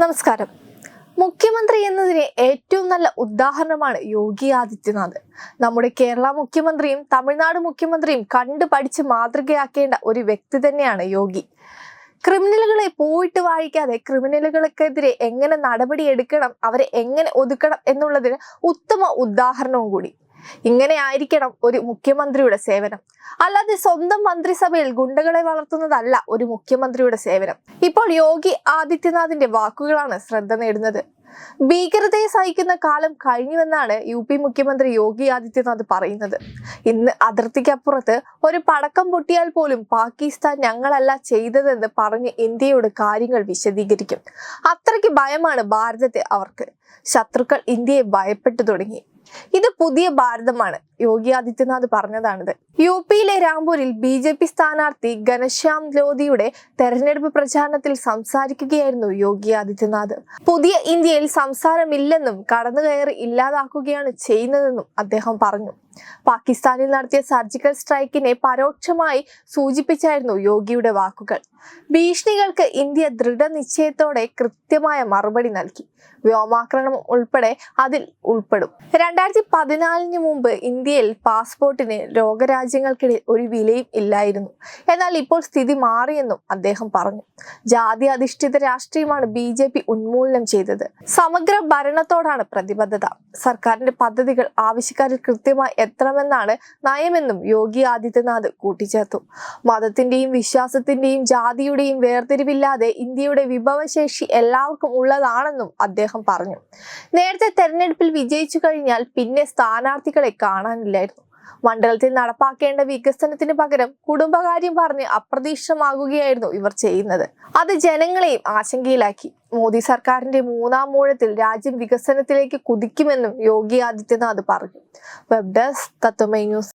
നമസ്കാരം. മുഖ്യമന്ത്രി എന്നതിന് ഏറ്റവും നല്ല ഉദാഹരണമാണ് യോഗി ആദിത്യനാഥ്. നമ്മുടെ കേരള മുഖ്യമന്ത്രിയും തമിഴ്നാട് മുഖ്യമന്ത്രിയും കണ്ടു പഠിച്ച് മാതൃകയാക്കേണ്ട ഒരു വ്യക്തി തന്നെയാണ് യോഗി. ക്രിമിനലുകളെ പോയിട്ട് വായിക്കാതെ ക്രിമിനലുകൾക്കെതിരെ എങ്ങനെ നടപടി എടുക്കണം അവരെ എങ്ങനെ ഒതുക്കണം എന്നുള്ളതിന് ഉത്തമ ഉദാഹരണവും കൂടി. ഇങ്ങനെ ആയിരിക്കണം ഒരു മുഖ്യമന്ത്രിയുടെ സേവനം. അല്ലാതെ സ്വന്തം മന്ത്രിസഭയിൽ ഗുണ്ടകളെ വളർത്തുന്നതല്ല ഒരു മുഖ്യമന്ത്രിയുടെ സേവനം. ഇപ്പോൾ യോഗി ആദിത്യനാഥിന്റെ വാക്കുകളാണ് ശ്രദ്ധ നേടുന്നത്. ഭീകരതയെ സഹിക്കുന്ന കാലം കഴിഞ്ഞുവെന്നാണ് യു പി മുഖ്യമന്ത്രി യോഗി ആദിത്യനാഥ് പറയുന്നത്. ഇന്ന് അതിർത്തിക്കപ്പുറത്ത് ഒരു പടക്കം പൊട്ടിയാൽ പോലും പാകിസ്ഥാൻ ഞങ്ങളല്ല ചെയ്തതെന്ന് പറഞ്ഞ് ഇന്ത്യയോട് കാര്യങ്ങൾ വിശദീകരിക്കും. അത്രയ്ക്ക് ഭയമാണ് ഭാരതത്തെ അവർക്ക്. ശത്രുക്കൾ ഇന്ത്യയെ ഭയപ്പെട്ടു തുടങ്ങി. ഇത് പുതിയ ഭാരതമാണ്. യോഗി ആദിത്യനാഥ് പറഞ്ഞതാണിത്. യു പിയിലെ രാംപൂരിൽ ബി ജെ പി സ്ഥാനാർത്ഥി ഘനശ്യാം ലോധിയുടെ തെരഞ്ഞെടുപ്പ് പ്രചാരണത്തിൽ സംസാരിക്കുകയായിരുന്നു യോഗി ആദിത്യനാഥ്. പുതിയ ഇന്ത്യയിൽ സംസാരമില്ലെന്നും കടന്നുകയറി ഇല്ലാതാക്കുകയാണ് ചെയ്യുന്നതെന്നും അദ്ദേഹം പറഞ്ഞു. പാകിസ്ഥാനിൽ നടത്തിയ സർജിക്കൽ സ്ട്രൈക്കിനെ പരോക്ഷമായി സൂചിപ്പിച്ചായിരുന്നു യോഗിയുടെ വാക്കുകൾ. ഭീഷണികൾക്ക് ഇന്ത്യ ദൃഢനിശ്ചയത്തോടെ കൃത്യമായ മറുപടി നൽകി. വ്യോമാക്രമണം ഉൾപ്പെടെ അതിൽ ഉൾപ്പെടും. രണ്ടായിരത്തി പതിനാലിന് മുമ്പ് ഇന്ത്യയിൽ പാസ്പോർട്ടിന് ലോകരാജ്യങ്ങൾക്കിടയിൽ ഒരു വിലയും ഇല്ലായിരുന്നു. എന്നാൽ ഇപ്പോൾ സ്ഥിതി മാറിയെന്നും അദ്ദേഹം പറഞ്ഞു. ജാതി അധിഷ്ഠിത രാഷ്ട്രീയമാണ് ബി ജെ പി ഉന്മൂലനം ചെയ്തത്. സമഗ്ര ഭരണത്തോടാണ് പ്രതിബദ്ധത. സർക്കാരിന്റെ പദ്ധതികൾ ആവശ്യക്കാരിൽ കൃത്യമായി എത്തണമെന്നാണ് നയമെന്നും യോഗി ആദിത്യനാഥ് കൂട്ടിച്ചേർത്തു. മതത്തിന്റെയും വിശ്വാസത്തിന്റെയും ജാതിയുടെയും വേർതിരിവില്ലാതെ ഇന്ത്യയുടെ വിഭവശേഷി എല്ലാവർക്കും ഉള്ളതാണെന്നും അദ്ദേഹം പറഞ്ഞു. നേരത്തെ തെരഞ്ഞെടുപ്പിൽ വിജയിച്ചു കഴിഞ്ഞാൽ പിന്നെ സ്ഥാനാർത്ഥികളെ കാണാനില്ലായിരുന്നു. മണ്ഡലത്തിൽ നടപ്പാക്കേണ്ട വികസനത്തിന് പകരം കുടുംബകാര്യം പറഞ്ഞ് അപ്രതീക്ഷിതമാകുകയായിരുന്നു ഇവർ ചെയ്യുന്നത്. അത് ജനങ്ങളെയും ആശങ്കയിലാക്കി. മോദി സർക്കാരിന്റെ മൂന്നാം മൂഴത്തിൽ രാജ്യം വികസനത്തിലേക്ക് കുതിക്കുമെന്നും യോഗി ആദിത്യനാഥ് പറഞ്ഞു. Web desk Tatwamayi news.